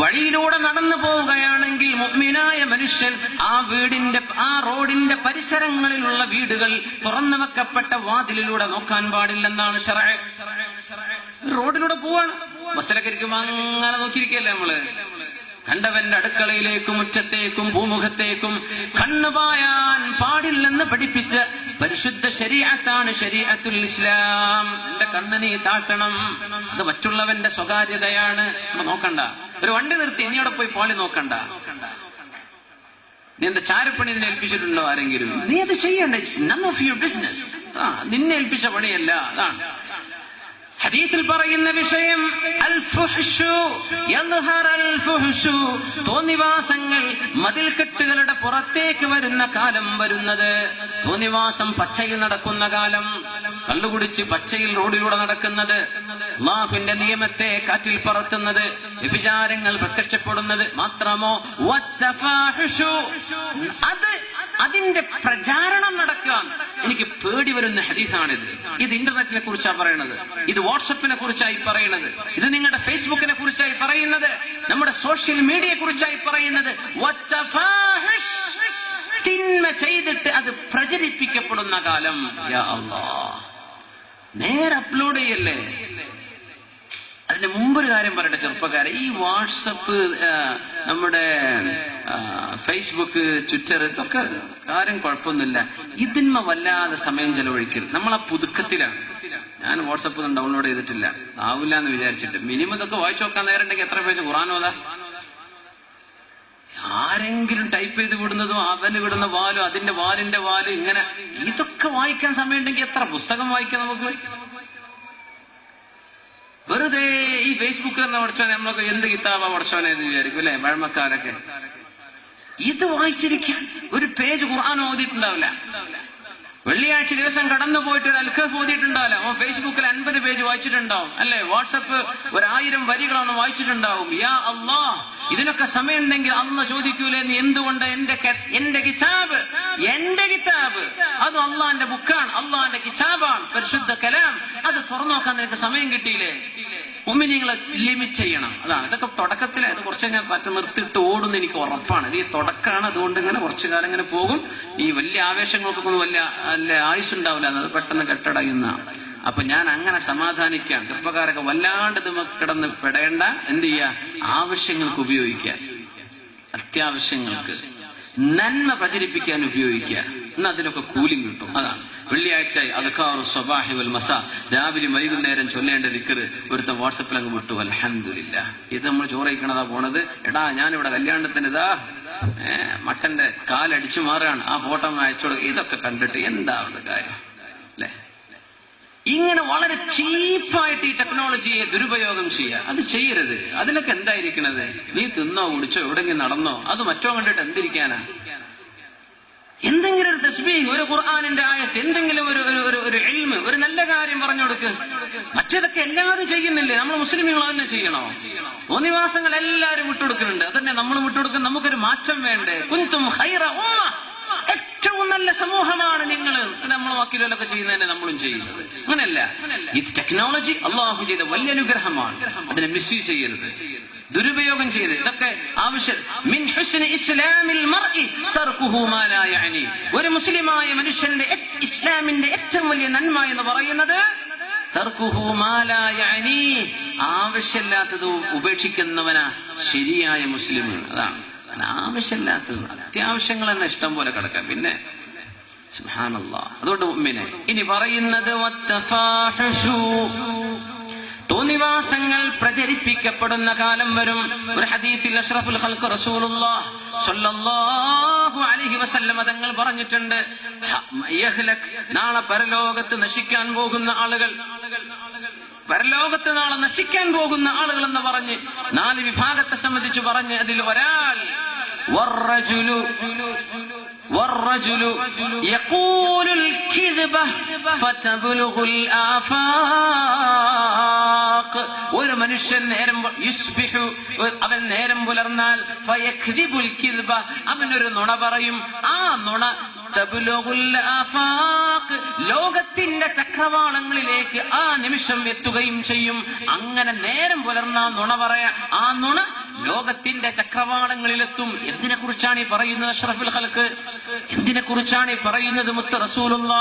വഴിയിലൂടെ നടന്നു പോവുകയാണെങ്കിൽ മുഅ്മിനായ മനുഷ്യൻ ആ വീടിന്റെ ആ റോഡിന്റെ പരിസരങ്ങളിലുള്ള വീടുകൾ തുറന്നു വെക്കപ്പെട്ട വാതിലിലൂടെ നോക്കാൻ പാടില്ലെന്നാണ്. റോഡിലൂടെ പോവാണ്. ബസ്സിലൊക്കെ അങ്ങനെ നോക്കിയിരിക്കല്ലേ നമ്മൾ? കണ്ടവന്റെ അടുക്കളയിലേക്കും ഉച്ചത്തേക്കും ഭൂമുഖത്തേക്കും കണ്ണുപായാൻ പാടില്ലെന്ന് പഠിപ്പിച്ച പരിശുദ്ധ ശരീഅത്താണ് ശരീഅത്തുൽ ഇസ്ലാം. എന്റെ കണ്ണ് നീ താഴ്ത്തണം. അത് മറ്റുള്ളവന്റെ സ്വകാര്യതയാണ്. നമ്മൾ നോക്കണ്ട. ഒരു വണ്ടി നിർത്തി ഇനി അവിടെ പോയി പോളി നോക്കണ്ട. നീ എന്താ ചാരപ്പണി ഇതിനെ ഏൽപ്പിച്ചിട്ടുണ്ടോ ആരെങ്കിലും? നീ അത് ചെയ്യണ്ട. നൺ ഓഫ് യുവർ ബിസിനസ് ആ നിന്നെ ഏൽപ്പിച്ച പണിയല്ല. അതാണ് ഹദീസിൽ പറയുന്ന വിഷയം അൽ ഫുഹ്ഷു തോന്നിവാസങ്ങൾ മതിൽക്കെട്ടുകളുടെ പുറത്തേക്ക് വരുന്ന കാലം വരുന്നത്. തോന്നിവാസം പച്ചയിൽ നടക്കുന്ന കാലം. കള്ളുകുടിച്ച് പച്ചയിൽ റോഡിലൂടെ നടക്കുന്നത്. അള്ളാഹുവിന്റെ നിയമത്തെ കാറ്റിൽ പറത്തുന്നത്. വ്യഭിചാരങ്ങൾ പ്രത്യക്ഷപ്പെടുന്നത് മാത്രമോ. അത് അതിന്റെ പ്രചാരണം നടക്കാൻ എനിക്ക് പേടി വരുന്ന ഹദീസാണിത്. ഇത് ഇന്റർനെറ്റിനെ കുറിച്ചാണ് പറയുന്നത് ഇത് വാട്സപ്പിനെ കുറിച്ചായി പറയുന്നത് ഇത് നിങ്ങളുടെ ഫേസ്ബുക്കിനെ കുറിച്ചായി പറയുന്നത്. നമ്മുടെ സോഷ്യൽ മീഡിയയെ കുറിച്ചായി പറയുന്നത്. തിന്മ ചെയ്തിട്ട് അത് പ്രചരിപ്പിക്കപ്പെടുന്ന കാലം. യാ അല്ലാഹ്. നേരെ അപ്ലോഡ് ചെയ്യല്ലേ? അതിന്റെ മുമ്പൊരു കാര്യം പറയട്ടെ ചെറുപ്പക്കാരെ. ഈ വാട്സപ്പ് നമ്മുടെ ഫേസ്ബുക്ക് ട്വിറ്റർ ഇതൊക്കെ കാര്യം കുഴപ്പമൊന്നുമില്ല. ഇതിന്മ വല്ലാതെ സമയം ചെലവഴിക്കരുത്. നമ്മൾ ആ പുതുക്കത്തിലാണ്. ഞാൻ വാട്സപ്പ് ഒന്നും ഡൗൺലോഡ് ചെയ്തിട്ടില്ല. ആവില്ല എന്ന് വിചാരിച്ചിട്ട്. മിനിമം ഇതൊക്കെ വായിച്ചു നോക്കാൻ നേരം ഉണ്ടെങ്കിൽ എത്ര പേജ് ഖുറാനോതാ ആരെങ്കിലും ടൈപ്പ് ചെയ്ത് വിടുന്നതും അവന് വിടുന്ന വാലും അതിന്റെ വാലിന്റെ വാലും ഇങ്ങനെ ഇതൊക്കെ വായിക്കാൻ സമയമുണ്ടെങ്കിൽ എത്ര പുസ്തകം വായിക്കാം നമുക്ക്? വെറുതെ ഈ ഫേസ്ബുക്കിൽ തന്നെ പഠിച്ചോനെ നമ്മളൊക്കെ എന്ത് കിതാബാ പഠിച്ചോനെ എന്ന് വിചാരിക്കും അല്ലെ? പഴമക്കാരൊക്കെ. ഇത് വായിച്ചിരിക്കാൻ ഒരു പേജ് ഖുർആൻ ഓതിയിട്ടുണ്ടാവില്ല. വെള്ളിയാഴ്ച ദിവസം കടന്നു പോയിട്ട് ഒരു അൽഖഫ് ഓതിയിട്ടുണ്ടാവില്ല. ഓ ഫേസ്ബുക്കിൽ അൻപത് പേജ് വായിച്ചിട്ടുണ്ടാവും അല്ലെ? വാട്സപ്പ് ഒരായിരം വരികളാണ് വായിച്ചിട്ടുണ്ടാവും. യാ അള്ളാ ഇതിനൊക്കെ സമയമുണ്ടെങ്കിൽ അന്ന് ചോദിക്കൂലേ നീ എന്തുകൊണ്ട് എന്റെ എന്റെ കിതാബ് എന്റെ കിതാബ്. അത് അള്ളാന്റെ ബുക്കാണ്. അള്ളാന്റെ കിതാബാണ്. പരിശുദ്ധ കലാം. അത് തുറന്നു നോക്കാൻ നിനക്ക് സമയം കിട്ടിയില്ലേ? ഉമ്മിനിങ്ങളെ ലിമിറ്റ് ചെയ്യണം. അതാണ്. ഇതൊക്കെ തുടക്കത്തിൽ അത് കുറച്ച് ഞാൻ പറ്റ നിർത്തിയിട്ട് ഓടുന്ന എനിക്ക് ഉറപ്പാണ്. ഇത് ഈ തുടക്കമാണ് അതുകൊണ്ട് ഇങ്ങനെ കുറച്ചു കാലം ഇങ്ങനെ പോകും. ഈ വലിയ ആവേശങ്ങൾക്കൊക്കെ ഒന്നും വലിയ അല്ല ആയുസ് ഉണ്ടാവില്ല. അത് പെട്ടെന്ന് കെട്ടടയുന്ന. അപ്പൊ ഞാൻ അങ്ങനെ സമാധാനിക്കാൻ ചെറുപ്പക്കാരൊക്കെ വല്ലാണ്ട് കിടന്ന് പെടേണ്ട. എന്ത് ചെയ്യുക ആവശ്യങ്ങൾക്ക് ഉപയോഗിക്കുക അത്യാവശ്യങ്ങൾക്ക്. നന്മ പ്രചരിപ്പിക്കാൻ ഉപയോഗിക്കുക. എന്നാൽ അതിനൊക്കെ കൂലിംഗ് കിട്ടും. അതാണ് വെള്ളിയാഴ്ച അദക്കാറു സ്വബാഹി വൽ മസ. രാവിലെ വൈകുന്നേരം ചൊല്ലേണ്ട ദിക്കറ് ഒരുത്ത വാട്സപ്പിൽ അങ്ങ് വിട്ടു. അൽഹംദുലില്ല. ഇത് നമ്മൾ ചോറയിക്കണതാ പോണത്. എടാ ഞാനിവിടെ കല്യാണത്തിന് ഇതാ മട്ടന്റെ കാലടിച്ചു മാറുകയാണ് ആ ഫോട്ടോ അയച്ചോളൂ. ഇതൊക്കെ കണ്ടിട്ട് എന്താ കാര്യം? അല്ലേ? ഇങ്ങനെ വളരെ ചീപ്പായിട്ട് ഈ ടെക്നോളജിയെ ദുരുപയോഗം ചെയ്യുക. അത് ചെയ്യരുത്. അതിനൊക്കെ എന്തായിരിക്കണത്? നീ തിന്നോ കുടിച്ചോ എവിടെങ്കിലും നടന്നോ അത് മറ്റോ കണ്ടിട്ട് എന്തിരിക്കാനാ? എന്തെങ്കിലും ഒരു തസ്ബീ ഒരു ഖുർആാനിന്റെ ആയത്ത് എന്തെങ്കിലും ഒരു ഒരു ഒരു എൽമ് ഒരു നല്ല കാര്യം പറഞ്ഞു കൊടുക്ക്. മറ്റേതൊക്കെ എല്ലാവരും ചെയ്യുന്നില്ലേ? നമ്മൾ മുസ്ലിമുകൾ തന്നെ ചെയ്യണോ? തോന്നിവാസങ്ങൾ എല്ലാവരും വിട്ടുകൊടുക്കുന്നുണ്ട്. അതന്നെ നമ്മൾ വിട്ടുകൊടുക്കുന്ന നമുക്കൊരു മാറ്റം വേണ്ടേ? കുന്തും ഹൈറ ഉമ്മ. നല്ല സമൂഹമാണ് നിങ്ങൾ. നമ്മൾ വക്കീലൊക്കെ ചെയ്യുന്നതന്നെ നമ്മളും ചെയ്യുന്നത്. അങ്ങനെയല്ല ഈ ടെക്നോളജി അള്ളാഹു ചെയ്ത വലിയ അനുഗ്രഹമാണ്. അതിനെ മിസ്യൂസ് ചെയ്യരുത്. ദുരുപയോഗം ചെയ്ത് ഇതൊക്കെ ആവശ്യം. ഒരു മുസ്ലിമായ മനുഷ്യന്റെ ഇസ്ലാമിന്റെ ഏറ്റവും വലിയ നന്മ എന്ന് പറയുന്നത് ആവശ്യമില്ലാത്തത് ഉപേക്ഷിക്കുന്നവനാ ശരിയായ മുസ്ലിം. അതാണ്. ആവശ്യമില്ലാത്തത് അത്യാവശ്യങ്ങൾ തന്നെ ഇഷ്ടം പോലെ കിടക്കാം. പിന്നെ അതുകൊണ്ട് ഉമ്മിനെ ഇനി പറയുന്നത് തോന്നിവാസങ്ങൾ പ്രചരിപ്പിക്കപ്പെടുന്ന കാലം വരും. ഒരു ഹദീസിൽ അഷ്റഫുൽ ഹൽക്ക് റസൂലുള്ളാഹ് സ്വല്ലല്ലാഹു അലൈഹി വസല്ലം തങ്ങൾ പറഞ്ഞിട്ടുണ്ട് നാളെ പരലോകത്ത് നശിക്കാൻ പോകുന്ന ആളുകൾ. പരലോകത്ത് നാളെ നശിക്കാൻ പോകുന്ന ആളുകൾ എന്ന് പറഞ്ഞ് നാല് വിഭാഗത്തെ സംബന്ധിച്ച് പറഞ്ഞ് അതിൽ ഒരാൾ والرجل يقول الكذبة فتبلغ الآفاق ഒരു മനുഷ്യൻ നേരം പു- യുസ്ബിഹു അവൻ നേരം പുലർന്നാൽ ഫയക്ദിബുൽ കിദ്ബ അവനൊരു നുണ പറയും ആ നുണ തബ്ലുഗുൽ ആഫാഖ് ലോകത്തിന്റെ ചക്രവാളങ്ങളിലേക്ക് ആ നിമിഷം എത്തുകയും ചെയ്യും അങ്ങനെ നേരം പുലർന്ന നുണ പറയാ ആ നുണ ലോകത്തിന്റെ ചക്രവാളങ്ങളിലെത്തും. എന്തിനെ കുറിച്ചാണ് ഈ പറയുന്നത് അഷ്റഫുൽ ഹലക്ക് എന്തിനെ കുറിച്ചാണ് ഈ പറയുന്നത് മുത്ത് റസൂലുള്ള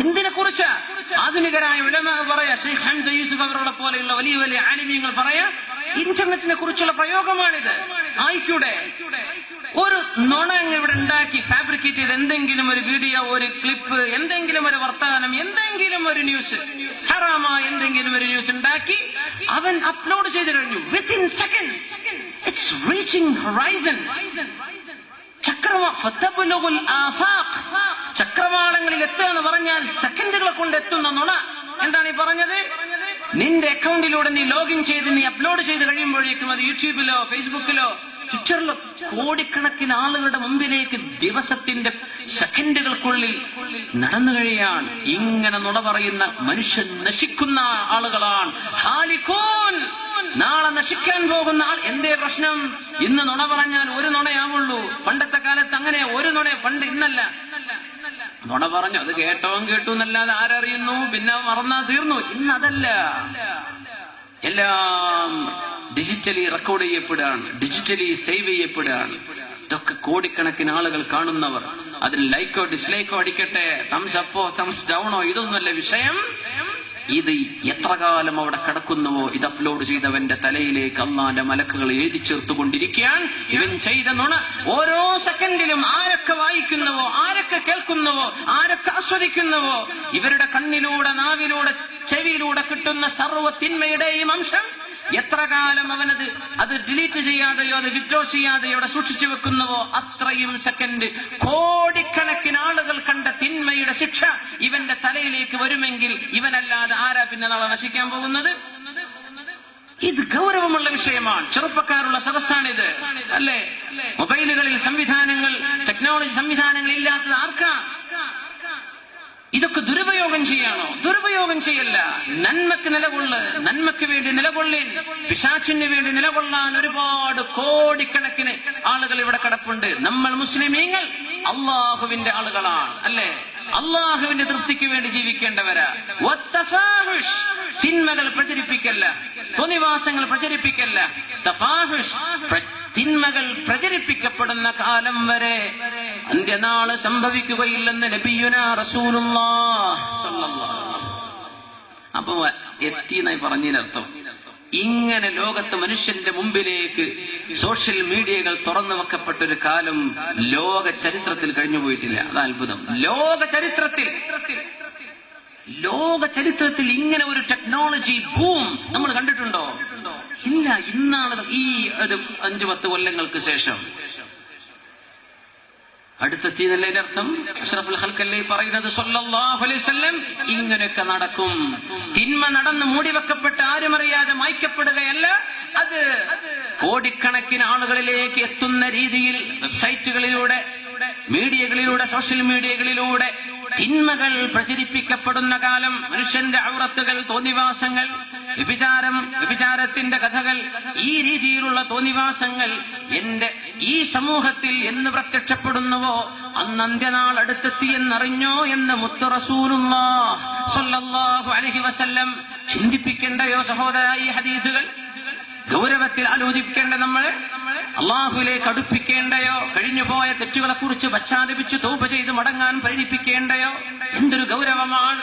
എന്തിനെ കുറിച്ച് ആധുനികരായ ഉലമ പറയാ ഷെയ്ഖ് ഹംസ യൂസുഫ് അവരുടെ പോലെയുള്ള വലിയ വലിയ ആലിമ്യങ്ങൾ പറയാ ഇന്റർനെറ്റിനെ കുറിച്ചുള്ള പ്രയോഗമാണിത്. ആയിക്കൂടെ? ഒരു നുണ ഇവിടെ ഉണ്ടാക്കി ഫാബ്രിക്കേറ്റ് ചെയ്ത് എന്തെങ്കിലും ഒരു വീഡിയോ ഒരു ക്ലിപ്പ് എന്തെങ്കിലും ഒരു വർത്തമാനം എന്തെങ്കിലും ഒരു ന്യൂസ് ഹറാമായ എന്തെങ്കിലും ഒരു ന്യൂസ് ഉണ്ടാക്കി അവൻ അപ്ലോഡ് ചെയ്ത് കഴിഞ്ഞു. Within seconds it's reaching horizon. ചക്രവാളങ്ങളിൽ എത്തുക എന്ന് പറഞ്ഞാൽ സെക്കൻഡുകളെ കൊണ്ട് എത്തുന്ന നുണ. എന്താണ് ഈ പറഞ്ഞത്? നിന്റെ അക്കൗണ്ടിലൂടെ നീ ലോഗിൻ ചെയ്ത് നീ അപ്ലോഡ് ചെയ്ത് കഴിയുമ്പോഴേക്കും അത് യൂട്യൂബിലോ ഫേസ്ബുക്കിലോ ട്വിറ്ററിലോ കോടിക്കണക്കിന് ആളുകളുടെ മുമ്പിലേക്ക് ദിവസത്തിന്റെ സെക്കൻഡുകൾക്കുള്ളിൽ നടന്നു കഴിയാണ്. ഇങ്ങനെ നുണ പറയുന്ന മനുഷ്യൻ നശിക്കുന്ന ആളുകളാണ്. നാളെ നശിക്കാൻ പോകുന്ന ആൾ എന്തേ പ്രശ്നം? ഇന്ന് നുണ പറഞ്ഞാൽ ഒരു നുണയാവുള്ളൂ. പണ്ടത്തെ കാലത്ത് അങ്ങനെ ഒരു നുണ പണ്ട് ഇന്നല്ല. നുണ പറഞ്ഞു അത് കേട്ടവൻ കേട്ടു എന്നല്ലാതെ ആരറിയുന്നു? പിന്നെ മറന്നാ തീർന്നു. ഇന്നതല്ല. എല്ലാം ഡിജിറ്റലി റെക്കോർഡ് ചെയ്യപ്പെടുകയാണ് ഡിജിറ്റലി സേവ് ചെയ്യപ്പെടുകയാണ് ഇതൊക്കെ കോടിക്കണക്കിന് ആളുകൾ കാണുന്നവർ. അതിൽ ലൈക്കോ ഡിസ്ലൈക്കോ അടിക്കട്ടെ തംസ് അപ്പോ തംസ് ഡൗണോ ഇതൊന്നുമല്ല വിഷയം. ഇത് എത്ര കാലം അവിടെ കിടക്കുന്നുവോ ഇത് അപ്ലോഡ് ചെയ്തവന്റെ തലയിലേക്ക് അള്ളാന്റെ മലക്കുകൾ എഴുതി ചേർത്തുകൊണ്ടിരിക്കാൻ ഇവൻ ചെയ്ത നുണ ഓരോ സെക്കൻഡിലും ആരൊക്കെ വായിക്കുന്നുവോ ആരൊക്കെ കേൾക്കുന്നുവോ ആരൊക്കെ ആസ്വദിക്കുന്നുവോ ഇവരുടെ കണ്ണിലൂടെ നാവിലൂടെ ചെവിയിലൂടെ കിട്ടുന്ന സർവ തിന്മയുടെയും അംശം എത്ര കാലം അവനത് അത് ഡിലീറ്റ് ചെയ്യാതെയോ അത് വിഡ്രോ ചെയ്യാതെയോ അവിടെ സൂക്ഷിച്ചു വെക്കുന്നുവോ അത്രയും സെക്കൻഡ്. കോടിക്കണക്കിന് ആളുകൾ കണ്ട തിന്മയുടെ ശിക്ഷ ഇവന്റെ തലയിലേക്ക് വരുമെങ്കിൽ ഇവനല്ലാതെ ആരാ പിന്നെ നാളെ നശിക്കാൻ പോകുന്നത്? ഇത് ഗൗരവമുള്ള വിഷയമാണ്. ചെറുപ്പക്കാരുള്ള സദസ്സാണിത്. അല്ലേ? മൊബൈലുകളിൽ സംവിധാനങ്ങൾ ടെക്നോളജി സംവിധാനങ്ങൾ ഇല്ലാത്തത് ആർക്കാ? ഇതൊക്കെ ദുരുപയോഗം ചെയ്യാണോ? ദുരുപയോഗം ചെയ്യല്ല. നന്മക്ക് നിലകൊള്ള്. നന്മക്ക് വേണ്ടി നിലകൊള്ളേൻ പിശാച്ചിന് വേണ്ടി നിലകൊള്ളാൻ ഒരുപാട് കോടിക്കണക്കിന് ആളുകൾ ഇവിടെ കിടപ്പുണ്ട്. നമ്മൾ മുസ്ലിമീങ്ങൾ അള്ളാഹുവിന്റെ ആളുകളാണ് അല്ലേ? അള്ളാഹുവിന്റെ തൃപ്തിക്ക് വേണ്ടി ജീവിക്കേണ്ടവരാ. തിന്മകൾ പ്രചരിപ്പിക്കല്ല. തൊനിവാസങ്ങൾ പ്രചരിപ്പിക്കല്ല. തിന്മകൾ പ്രചരിപ്പിക്കപ്പെടുന്ന കാലം വരെ അന്ത്യനാൾ സംഭവിക്കുകയില്ലെന്ന് നബിയുന റസൂലുള്ള. അപ്പൊ എത്തി എന്നായി പറഞ്ഞതിനർത്ഥം. ഇങ്ങനെ ലോകത്ത് മനുഷ്യന്റെ മുമ്പിലേക്ക് സോഷ്യൽ മീഡിയകൾ തുറന്നു വെക്കപ്പെട്ട ഒരു കാലം ലോക ചരിത്രത്തിൽ കഴിഞ്ഞു പോയിട്ടില്ല. അത് അത്ഭുതം. ലോക ചരിത്രത്തിൽ. ലോക ചരിത്രത്തിൽ ഇങ്ങനെ ഒരു ടെക്നോളജി ബൂം നമ്മൾ കണ്ടിട്ടുണ്ടോ? ഇല്ല ഇന്നാണ് ഈ ഒരു അഞ്ചു പത്ത് കൊല്ലങ്ങൾക്ക് ശേഷം. അടുത്തെത്തിയതല്ലേ എന്നല്ലേ അർത്ഥം? അഷ്റഫുൽ ഹൽക്കല്ലേ പറയുന്നത് ഇങ്ങനെയൊക്കെ നടക്കും. തിന്മ നടന്ന് മൂടിവെക്കപ്പെട്ട് ആരും അറിയാതെ മായ്ക്കപ്പെടുകയല്ല. അത് കോടിക്കണക്കിന് ആളുകളിലേക്ക് എത്തുന്ന രീതിയിൽ വെബ്സൈറ്റുകളിലൂടെ മീഡിയകളിലൂടെ സോഷ്യൽ മീഡിയകളിലൂടെ തിന്മകൾ പ്രചരിപ്പിക്കപ്പെടുന്ന കാലം മനുഷ്യന്റെ ഔറത്തുകൾ തോന്നിവാസങ്ങൾ വ്യഭിചാരം വ്യഭിചാരത്തിന്റെ കഥകൾ ഈ രീതിയിലുള്ള തോന്നിവാസങ്ങൾ എന്റെ ഈ സമൂഹത്തിൽ എന്ന് പ്രത്യക്ഷപ്പെടുന്നുവോ? അന്ന് അന്ത്യനാൾ അടുത്തെത്തി എന്നറിഞ്ഞോ എന്ന് മുത്ത് അലൈഹി വസല്ലം ചിന്തിപ്പിക്കേണ്ടയോ സഹോദര ഈ ഹദീദുകൾ ഗൗരവത്തിൽ ആലോചിക്കേണ്ട നമ്മൾ അള്ളാഹുലേക്ക് അടുപ്പിക്കേണ്ടയോ? കഴിഞ്ഞുപോയ തെറ്റുകളെക്കുറിച്ച് പശ്ചാത്തപിച്ച് തൗപ ചെയ്ത് മടങ്ങാൻ പ്രേരിപ്പിക്കേണ്ടയോ എന്തൊരു ഗൗരവമാണ്.